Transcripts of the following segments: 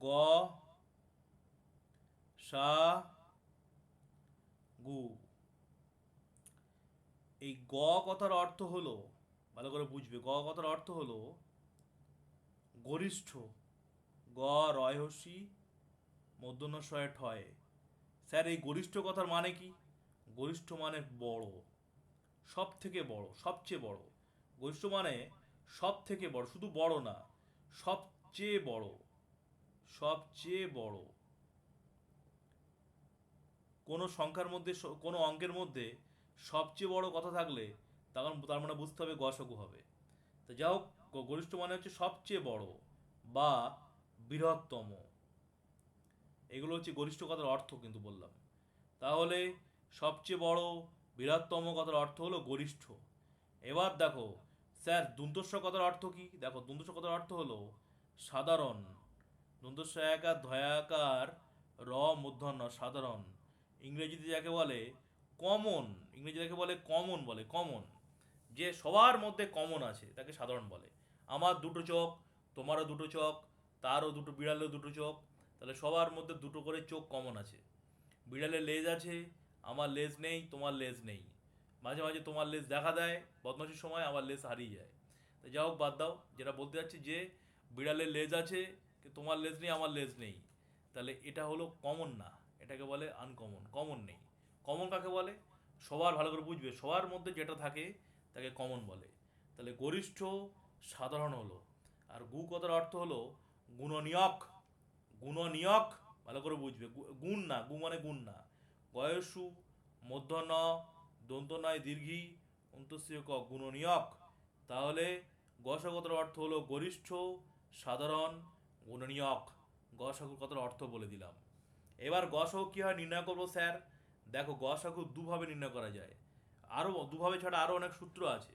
গ, সা, গু। এই গ কথার অর্থ হলো, ভালো করে বুঝবে, গ কথার অর্থ হলো গরিষ্ঠ। গ, রয়হসি মধ্যনশয়ে ঠয়। স্যার, এই গরিষ্ঠ কথার মানে কি? গরিষ্ঠ মানে বড় সব থেকে বড়, সবচেয়ে বড়। গরিষ্ঠ মানে সব থেকে বড়, শুধু বড় না, সবচেয়ে বড়। সবচেয়ে বড়। কোনো সংখ্যার মধ্যে কোনো অঙ্কের মধ্যে সবচেয়ে বড় কথা থাকলে তখন তার মানে বুঝতে হবে গসগু হবে। তো যাই হোক গরিষ্ঠ মানে হচ্ছে সবচেয়ে বড় বা বৃহত্তম। এগুলো হচ্ছে গরিষ্ঠ কথার অর্থ কিন্তু বললাম। তাহলে সবচেয়ে বড়, বৃহত্তম কথার অর্থ হলো গরিষ্ঠ। এবার দেখো, স্যার, দুন্তস্ব কথার অর্থ কি? দেখো, দুন্তস্ব কথার অর্থ হলো সাধারণ। দন্তস্ব একার ধয়াকার, র মূর্ধন্য সাধারণ। ইংরেজিতে যাকে বলে কমন ইংরেজি যাকে বলে কমন বলে, কমন। যে সবার মধ্যে কমন আছে, তাকে সাধারণ বলে। আমার দুটো চোখ, তোমারও দুটো চোখ, তারও দুটো বিড়ালের দুটো চোখ, তাহলে সবার মধ্যে দুটো করে চোখ কমন আছে। বিড়ালের লেজ আছে, আমার লেজ নেই, তোমার লেজ নেই। মাঝে মাঝে তোমার লেজ দেখা দেয় বদমাসির সময় আমার লেজ হারিয়ে যায়। তো যাই হোক, বাদ দাও, যেটা বলতে যাচ্ছি যে, বিড়ালের লেজ আছে তোমার লেজ নেই, আমার লেজ নেই। তাহলে এটা হলো কমন না। এটাকে বলে আনকমন কমন নেই। কমন কাকে বলে? সবার ভালো করে বুঝবে। সবার মধ্যে যেটা থাকে, তাকে কমন বলে। তাহলে গরিষ্ঠ সাধারণ হলো। আর গু কথার অর্থ হলো গুণনীয়ক। গুণনীয়ক ভালো করে বুঝবে। গুণ না, গু মানে গুণ না। বয়সু মধ্য ন দন্ত নয় দীর্ঘি অন্তস্তীয় ক, গুণনীয়ক। তাহলে গসগতর অর্থ হলো গরিষ্ঠ, সাধারণ গুণনীয়ক গসাগু কথার অর্থ বলে দিলাম। এবার গসাগু কী হয় নির্ণয় করব, স্যার? দেখো, গসাগু দুভাবে নির্ণয় করা যায়। আরও দুভাবে ছাড়া আরও অনেক সূত্র আছে।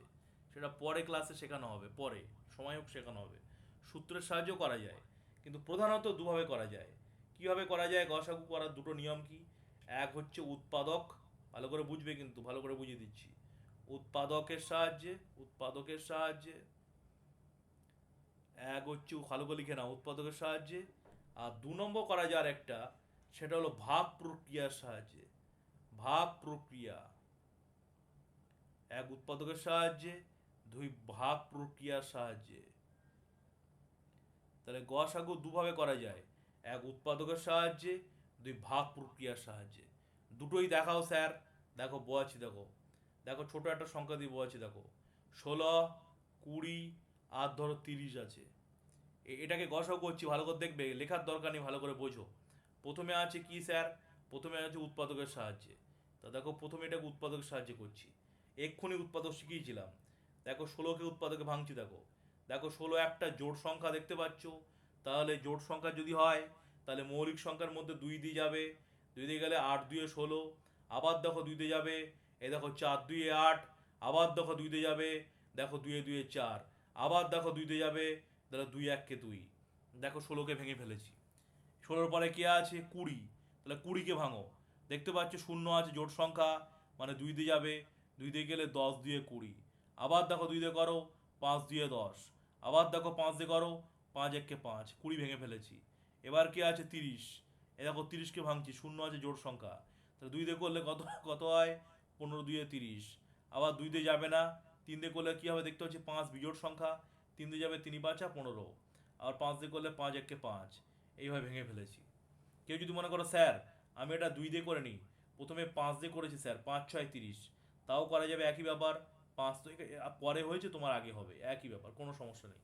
সেটা পরে ক্লাসে শেখানো হবে, পরে। সময় হোক শেখানো হবে। সূত্রের সাহায্য করা যায়। কিন্তু প্রধানত দুভাবে করা যায়। কীভাবে করা যায় গসাগু করার দুটো নিয়ম কি? এক হচ্ছে উৎপাদক, ভালো করে বুঝবে কিন্তু, ভালো করে বুঝিয়ে দিচ্ছি। উৎপাদকের সাহায্যে উৎপাদকের সাহায্যে এক হচ্ছে ভালো করে লিখে না উৎপাদকের সাহায্যে। আর দু নম্বর করা যায় আর একটা, সেটা হলো ভাগ প্রক্রিয়ার সাহায্যে। ভাগ প্রক্রিয়া। এক উৎপাদকের সাহায্যে, দুই ভাগ প্রক্রিয়ার সাহায্যে। তাহলে গসাগু দুভাবে করা যায়। এক উৎপাদকের সাহায্যে, দুই ভাগ প্রক্রিয়ার সাহায্যে। দুটোই দেখাও স্যার। দেখো বোয়াছি দেখো। দেখো, ছোট একটা সংখ্যা দিয়ে বোয়াছি দেখো। ষোলো, কুড়ি আর ধরো তিরিশ আছে। এটাকে গসাগু করছি, ভালো করে দেখবে, লেখার দরকার নেই, ভালো করে বোঝো। প্রথমে আছে কি স্যার? প্রথমে আছে উৎপাদকের সাহায্যে। তা দেখো, প্রথমে এটাকে উৎপাদকের সাহায্যে করছি। এক্ষুনি উৎপাদক শিখিয়েছিলাম। দেখো, ষোলোকে উৎপাদকে ভাঙছি, দেখো। দেখো, ষোলো একটা জোট সংখ্যা দেখতে পাচ্ছ। তাহলে জোট সংখ্যা যদি হয়, তাহলে মৌলিক সংখ্যার মধ্যে দুই দিয়ে যাবে। দুই দিয়ে গেলে আট দুয়ে ষোলো। আবার দেখো, দুই দিয়ে যাবে। এ দেখো, চার দুয়ে আট। আবার দেখো, দুই দিয়ে যাবে। দেখো দুয়ে দুয়ে চার। আবার দেখো দুই দিয়ে যাবে, তাহলে দুই এককে দুই। দেখো ষোলোকে ভেঙে ফেলেছি। ষোলোর পরে কে আছে? কুড়ি। তাহলে কুড়িকে ভাঙো। দেখতে পাচ্ছ শূন্য আছে, জোট সংখ্যা। মানে দুই দিয়ে যাবে দুই দিয়ে গেলে দশ দিয়ে কুড়ি। আবার দেখো দুই দিয়ে করো, পাঁচ দিয়ে দশ। আবার দেখো পাঁচ দিয়ে করো, পাঁচ এককে পাঁচ, কুড়ি ভেঙে ফেলেছি। এবার কে আছে? তিরিশ। এ দেখো তিরিশকে ভাঙছি, শূন্য আছে, জোট সংখ্যা। তাহলে দুই দিয়ে করলে কত কত হয়? পনেরো দুয়ে তিরিশ। আবার দুই দিয়ে যাবে না তিন দিয়ে করলে কী হবে দেখতে হচ্ছে পাঁচ বিজোড় সংখ্যা তিন দিয়ে যাবে তিন পাঁচা পনেরো। আর পাঁচ দিয়ে করলে পাঁচ এককে পাঁচ। এইভাবে ভেঙে ফেলেছি। কেউ যদি মনে করো, স্যার, আমি এটা দুই দিয়ে করে নিই প্রথমে পাঁচ দিয়ে করেছি স্যার, পাঁচ, ছয়, তিরিশ। তাও করা যাবে একই ব্যাপার। পাঁচ থেকে পরে হয়েছে তোমার আগে হবে, একই ব্যাপার, কোনো সমস্যা নেই।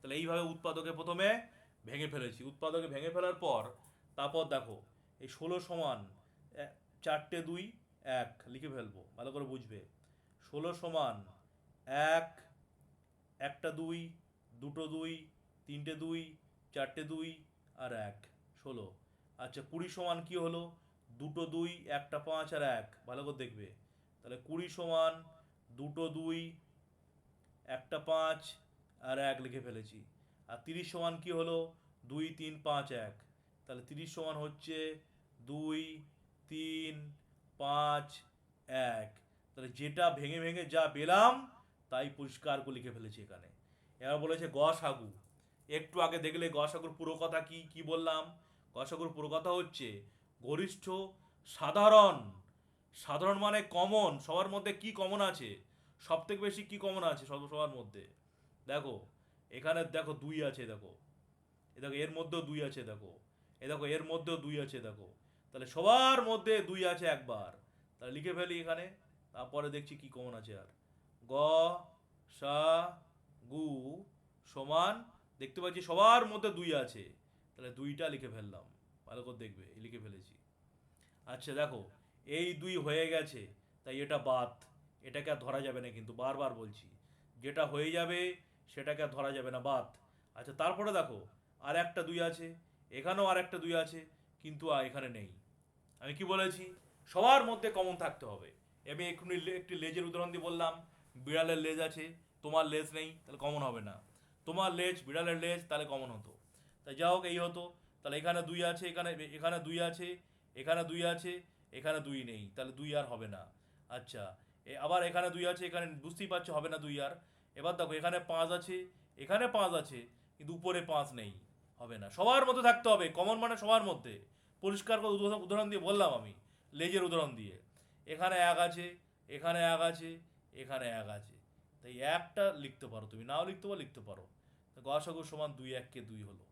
তাহলে এইভাবে উৎপাদকে প্রথমে ভেঙে ফেলেছি। উৎপাদকে ভেঙে ফেলার পর, তারপর দেখো, এই ষোলো সমান চারটে দুই, এক, লিখে ফেলব, ভালো করে বুঝবে। ষোলো সমান এক, একটা দুই, দুটো দুই, তিনটে দুই, চারটে দুই আর এক। ষোলো। আচ্ছা কুড়ি সমান কি হলো? দুটো দুই, একটা পাঁচ আর এক। ভালো করে দেখবে। তাহলে কুড়ি সমান দুটো দুই, একটা পাঁচ আর এক লিখে ফেলেছি। আর তিরিশ সমান কি হলো? দুই, তিন, পাঁচ, এক। তাহলে তিরিশ সমান হচ্ছে দুই, তিন, পাঁচ, এক। তাহলে যেটা ভেঙে ভেঙে যা পেলাম তাই পরিষ্কার করে লিখে ফেলেছি এখানে। এবার বলেছে গসাগু। একটু আগে দেখলে গসাগুর পুরো কথা কি কি বললাম? গসাগুর পুরো কথা হচ্ছে, গরিষ্ঠ, সাধারণ। সাধারণ মানে কমন সবার মধ্যে কি কমন আছে? সব থেকে বেশি কি কমন আছে সব, সবার মধ্যে? দেখো, এখানে দেখো দুই আছে, দেখো। এ দেখো, এর মধ্যেও দুই আছে, দেখো। এ দেখো, এর মধ্যেও দুই আছে, দেখো। তাহলে সবার মধ্যে দুই আছে একবার। তাহলে লিখে ফেলি এখানে, তারপরে দেখছি কি কমন আছে আর। গ, সা, গু সমান, দেখতে পাচ্ছি সবার মধ্যে দুই আছে। তাহলে দুইটা লিখে ফেললাম। ভালো করে দেখবে লিখে ফেলেছি। আচ্ছা দেখো, এই দুই হয়ে গেছে, তাই এটা বাদ। এটাকে আর ধরা যাবে না কিন্তু, বারবার বলছি। যেটা হয়ে যাবে, সেটাকে আর ধরা যাবে না, বাদ। আচ্ছা তারপরে দেখো, আর একটা দুই আছে, এখানেও আর একটা দুই আছে, কিন্তু আর এখানে নেই। আমি কি বলেছি? সবার মধ্যে কমন থাকতে হবে। আমি এক্ষুনি একটি লেজের উদাহরণ দিয়ে বললাম। বিড়ালের লেজ আছে, তোমার লেজ নেই, তাহলে কমন হবে না। তোমার লেজ, বিড়ালের লেজ, তাহলে কমন হতো। তাই যা হোক, এই হতো। তাহলে এখানে দুই আছে, এখানে এখানে দুই আছে, এখানে দুই আছে, এখানে দুই নেই, তাহলে দুই আর হবে না। আচ্ছা আবার এখানে দুই আছে, এখানে বুঝতেই পারছ, হবে না দুই আর। এবার দেখো, এখানে পাঁচ আছে, এখানে পাঁচ আছে, কিন্তু উপরে পাঁচ নেই, হবে না। সবার মধ্যে থাকতে হবে কমন মানে সবার মধ্যে। পরিষ্কার করে উদাহরণ দিয়ে বললাম আমি, লেজের উদাহরণ দিয়ে। এখানে এক আছে, এখানে এক আছে এখানে এক আছে। তাই একটা লিখতে পারো, তুমি নাও লিখতে পারো লিখতে পারো। গসাগু সমান দুই এককে দুই হলো।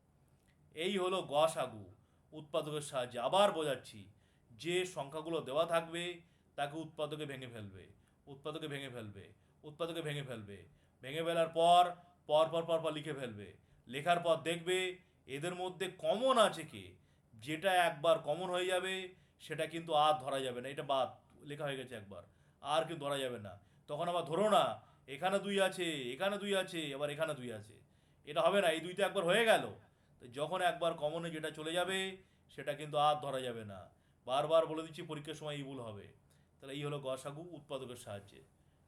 এই হলো গসাগু উৎপাদকের সাহায্যে। আবার বোঝাচ্ছি, যে সংখ্যাগুলো দেওয়া থাকবে, তাকে উৎপাদকে ভেঙে ফেলবে। উৎপাদকে ভেঙে ফেলবে, উৎপাদকে ভেঙে ফেলবে। ভেঙে ফেলার পর পর পর পর পর লিখে ফেলবে। লেখার পর দেখবে, এদের মধ্যে কমন আছে কি? যেটা একবার কমন হয়ে যাবে, সেটা কিন্তু আর ধরা যাবে না। এটা বাদ, লেখা হয়ে গেছে একবার। আর কিন্তু ধরা যাবে না। তখন আবার ধরো না, এখানে দুই আছে, এখানে দুই আছে, আবার এখানে দুই আছে। এটা হবে না, এই দুইটা একবার হয়ে গেল। তো যখন একবার কমনে যেটা চলে যাবে, সেটা কিন্তু আর ধরা যাবে না। বারবার বলে দিচ্ছি, পরীক্ষার সময় এই ভুল হবে। তাহলে এই হলো গসাগু উৎপাদকের সাহায্যে।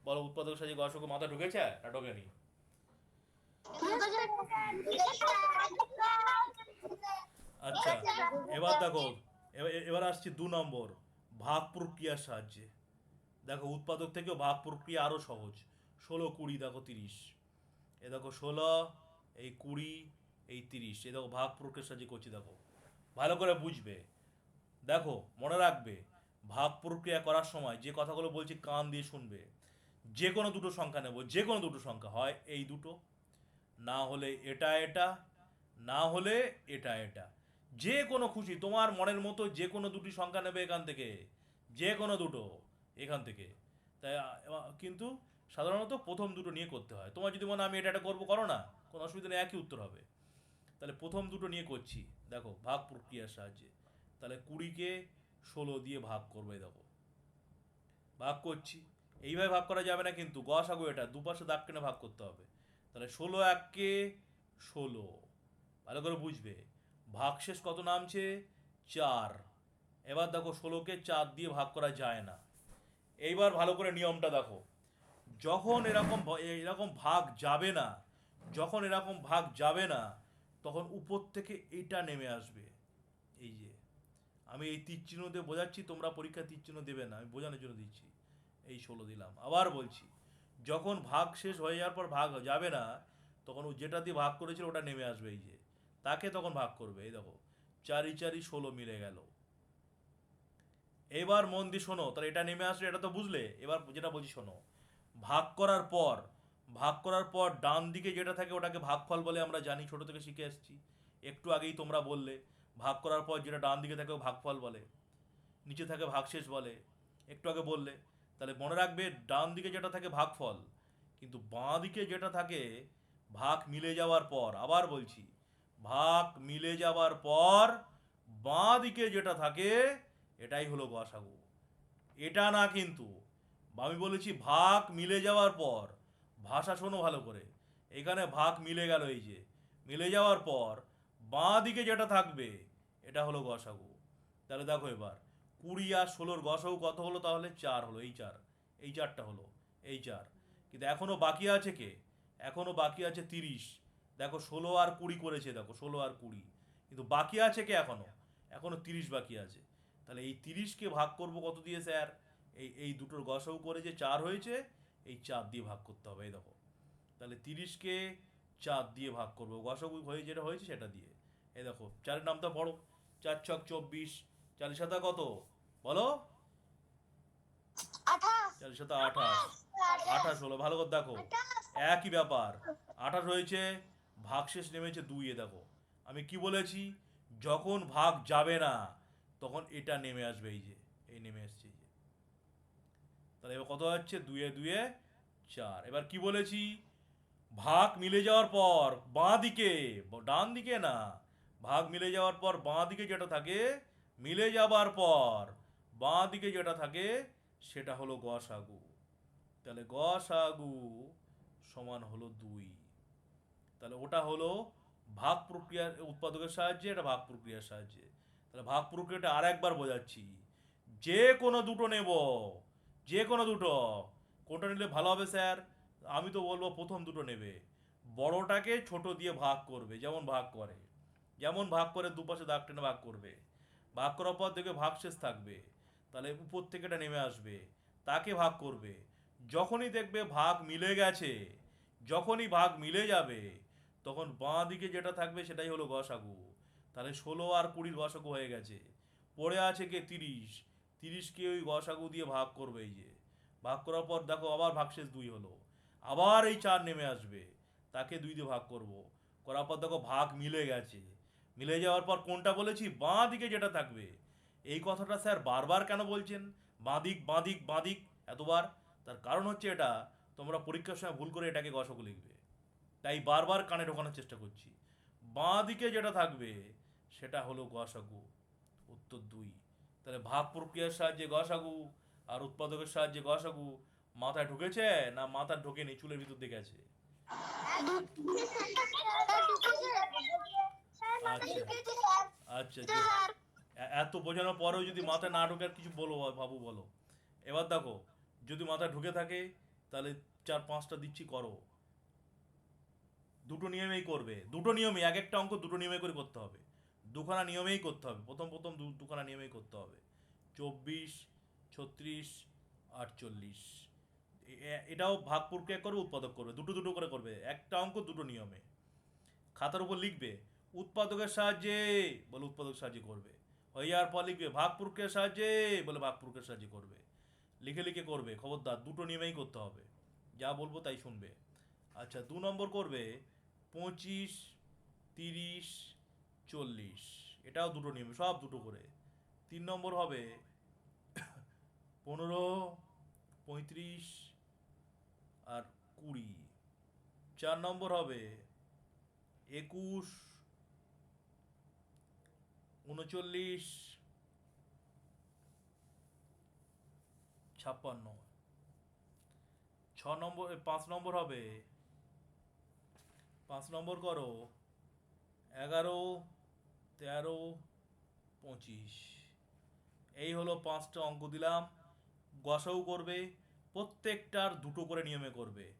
বলো, উৎপাদকের সাহায্যে গসাগু মাথা ঢুকেছে না ঢোকেনি? আচ্ছা এবার দেখো এবার আসছি দু নম্বর, ভাগ প্রক্রিয়ার সাহায্যে। দেখো, উৎপাদক থেকেও ভাগ প্রক্রিয়া আরও সহজ। ষোলো, কুড়ি, দেখো, তিরিশ। এ দেখো, ষোলো, এই কুড়ি, এই তিরিশ। এ দেখো, ভাগ প্রক্রিয়ার সাহায্যে করছি, দেখো। ভালো করে বুঝবে। দেখো, মনে রাখবে, ভাগ প্রক্রিয়া করার সময় যে কথাগুলো বলছি কান দিয়ে শুনবে। যে কোনো দুটো সংখ্যা নেব যে কোনো দুটো সংখ্যা। হয় এই দুটো, না হলে এটা এটা, না হলে এটা এটা। যে কোনো খুশি, তোমার মনের মতো যে কোনো দুটি সংখ্যা নেবে এখান থেকে। যে কোনো দুটো। এখান থেকে। তাই কিন্তু সাধারণত প্রথম দুটো নিয়ে করতে হয়। তোমার যদি মনে আমি এটা এটা করব, করো না। কোনো অসুবিধা নেই, একই উত্তর হবে। তাহলে প্রথম দুটো নিয়ে করছি। দেখো, ভাগ প্রক্রিয়ার সাহায্যে। তাহলে কুড়িকে ষোলো দিয়ে ভাগ করবে দেখো। ভাগ করছি। এইভাবে ভাগ করা যাবে না কিন্তু গসাগু এটা। দুপাশে দাগ কেনে ভাগ করতে হবে। তাহলে ষোলো এককে ষোলো। ভালো করে বুঝবে। ভাগশেষ কত নামছে? চার। এবার দেখো ষোলোকে চার দিয়ে ভাগ করা যায় না। এইবার ভালো করে নিয়মটা দেখো। যখন এরকম এরকম ভাগ যাবে না, যখন এরকম ভাগ যাবে না, তখন উপর থেকে এটা নেমে আসবে। এই যে, আমি এই তীর চিহ্ন দিয়ে বোঝাচ্ছি, তোমরা পরীক্ষা তীর চিহ্ন দেবে না, আমি বোঝানোর জন্য দিচ্ছি। এই ষোলো দিলাম। আবার বলছি, যখন ভাগ শেষ হয়ে যাওয়ার পর ভাগ যাবে না, তখন ও যেটা দিয়ে ভাগ করেছিল ওটা নেমে আসবে, এই যে। তাকে তখন ভাগ করবে, এই দেখো, চারি চারি ষোলো মিলে গেল। এবার মন দিয়ে শোনো, তাহলে এটা নেমে আসলে এটা তো বুঝলে, এবার যেটা বলছি শোনো। ভাগ করার পর, ভাগ করার পর ডান দিকে যেটা থাকে ওটাকে ভাগফল বলে আমরা জানি, ছোট থেকে শিখে এসেছি। একটু আগেই তোমরা বললে, ভাগ করার পর যেটা ডান দিকে থাকে ও ভাগফল বলে, নিচে থাকে ভাগশেষ বলে, একটু আগে বললে। তাহলে মনে রাখবে, ডান দিকে যেটা থাকে ভাগফল, কিন্তু বাঁ দিকে যেটা থাকে ভাগ মিলে যাওয়ার পর, আবার বলছি, ভাগ মিলে যাওয়ার পর বাঁ দিকে যেটা থাকে এটাই হলো গসাগু এটা না কিন্তু। আমি বলেছি ভাগ মিলে যাওয়ার পর, ভাষা শোনো ভালো করে। এখানে ভাগ মিলে গেল এই যে। মিলে যাওয়ার পর, বাঁ দিকে যেটা থাকবে, এটা হলো গসাগু তাহলে দেখো এবার, কুড়ি আর ষোলোর গসাগু কত হলো তাহলে? চার হলো, এই চার। এই চারটা হলো, এই চার। কিন্তু এখনও বাকি আছে কে? এখনও বাকি আছে তিরিশ। দেখো ষোলো আর কুড়ি করেছে, দেখো ষোলো আর কুড়ি। কিন্তু বাকি আছে কে এখনও এখনও তিরিশ বাকি আছে। তাহলে এই তিরিশকে ভাগ করব কত দিয়ে স্যার? এই এই দুটোর গসাগু করে যে চার হয়েছে এই চার দিয়ে ভাগ করতে হবে এই দেখো। তাহলে তিরিশকে চার দিয়ে ভাগ করব গসাগু হয়ে যেটা হয়েছে সেটা দিয়ে। এই দেখো চারের নামটা পড়ো। চার ছক চব্বিশ চারের সাথে কত? বলো? চারের সাথে আঠাশ। আঠাশ হলো ভালো করে দেখো। একই ব্যাপার। আঠাশ হয়েছে ভাগশেষ নেমেছে দুইয়ে দেখো। আমি কি বলেছি? যখন ভাগ যাবে না তখন এটা নেমে আসবে, এই যে, এই নেমে আসছে, এই যে। তাহলে এবার কত হচ্ছে দুয়ে দুয়ে, চার। এবার কি বলেছি? ভাগ মিলে যাওয়ার পর বাঁ দিকে, ডান দিকে না, ভাগ মিলে যাওয়ার পর বাঁ দিকে যেটা থাকে, মিলে যাবার পর বাঁ দিকে যেটা থাকে, সেটা হলো গসাগু তাহলে গসাগু সমান হলো দুই। তাহলে ওটা হলো ভাগ প্রক্রিয়ার উৎপাদকের সাহায্যে, এটা ভাগ প্রক্রিয়ার সাহায্যে। তাহলে ভাগ প্রক্রিয়াটা আর একবার বোঝাচ্ছি। যে কোনো দুটো নেব। যে কোনো দুটো। কোনটা নিলে ভালো হবে স্যার? আমি তো বলব প্রথম দুটো নেবে। বড়টাকে ছোট দিয়ে ভাগ করবে, যেমন ভাগ করে। যেমন ভাগ করে দুপাশে দাগ টেনে ভাগ করবে। ভাগ করার পর দেখবে ভাগশেষ থাকবে। তাহলে উপর থেকে এটা নেমে আসবে। তাকে ভাগ করবে। যখনই দেখবে ভাগ মিলে গেছে, যখনই ভাগ মিলে যাবে, তখন বাঁ দিকে যেটা থাকবে সেটাই হলো গসাগু। তাহলে ষোলো আর কুড়ির গসাগু হয়ে গেছে। পড়ে আছে কে তিরিশ? তিরিশকে ওই গসাগু দিয়ে ভাগ করবে এই যে। ভাগ করার পর দেখো আবার ভাগশেষ দুই হলো। আবার এই চার নেমে আসবে। তাকে দুই দিয়ে ভাগ করব। করার পর দেখো ভাগ মিলে গেছে। মিলে যাওয়ার পর কোনটা বলেছি? বাঁ দিকে যেটা থাকবে। এই কথাটা স্যার বারবার কেন বলছেন? বাঁদিক বাঁদিক বাঁদিক এতবার। তার কারণ হচ্ছে এটা, তোমরা পরীক্ষার সময় ভুল করে এটাকে গসক লিখবে। তাই বারবার কানে ঢোকানোর চেষ্টা করছি। বাঁ দিকে যেটা থাকবে, সেটা হলো গসাগু উত্তর দুই। তাহলে ভাগ প্রক্রিয়ার সাহায্যে গসাগু আর উৎপাদকের সাহায্যে গসাগু মাথায় ঢুকেছে না মাথা ঢোকেনি, চুলের ভিতর দিয়ে গেছে আচ্ছা এত বোঝানোর পরেও যদি মাথায় না ঢোকে কিছু বলো, বাবু বলো। এবার দেখো, যদি মাথায় ঢুকে থাকে, তাহলে চার পাঁচটা দিচ্ছি করো। দুটো নিয়মেই করবে। দুটো নিয়মে এক একটা অঙ্ক দুটো নিয়মে করে করতে হবে। দুখানা নিয়মেই করতে হবে। প্রথম প্রথম দু দুখানা নিয়মেই করতে হবে। চব্বিশ, ছত্রিশ, আটচল্লিশ। এটাও ভাগ প্রক্রিয়া করে উৎপাদক করবে। দুটো দুটো করে করবে। একটা অঙ্ক দুটো নিয়মে। খাতার উপর লিখবে, উৎপাদকের সাহায্যে বলে উৎপাদক সাহায্যে করবে। যাওয়ার পর লিখবে, ভাগ প্রক্রিয়ার সাহায্যে বলে ভাগ প্রক্রিয়ার সাহায্যে করবে। লিখে লিখে করবে, খবরদার, দুটো নিয়মেই করতে হবে। যা বলব তাই শুনবে। আচ্ছা দু নম্বর করবে পঁচিশ, তিরিশ, চল্লিশ। এটাও দুটো নিয়মে, সব দুটো করে। তিন নম্বর হবে পনেরো, পঁয়ত্রিশ আর কুড়ি। চার নম্বর হবে একুশ, উনচল্লিশ, ছাপ্পান্ন। ছ নম্বর, পাঁচ নম্বর হবে পাঁচ নম্বর করো। এগারো, তেরো, পঁচিশ। এই হলো পাঁচটা অঙ্ক দিলাম। গসাও করবে, প্রত্যেকটার দুটো করে নিয়মে করবে।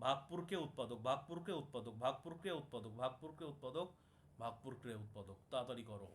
ভাগপুরকে উৎপাদক ভাগপুরকে উৎপাদক ভাগপুরকে উৎপাদক ভাগপুরকে উৎপাদক ভাগপুরকে উৎপাদক। তাড়াতাড়ি করো।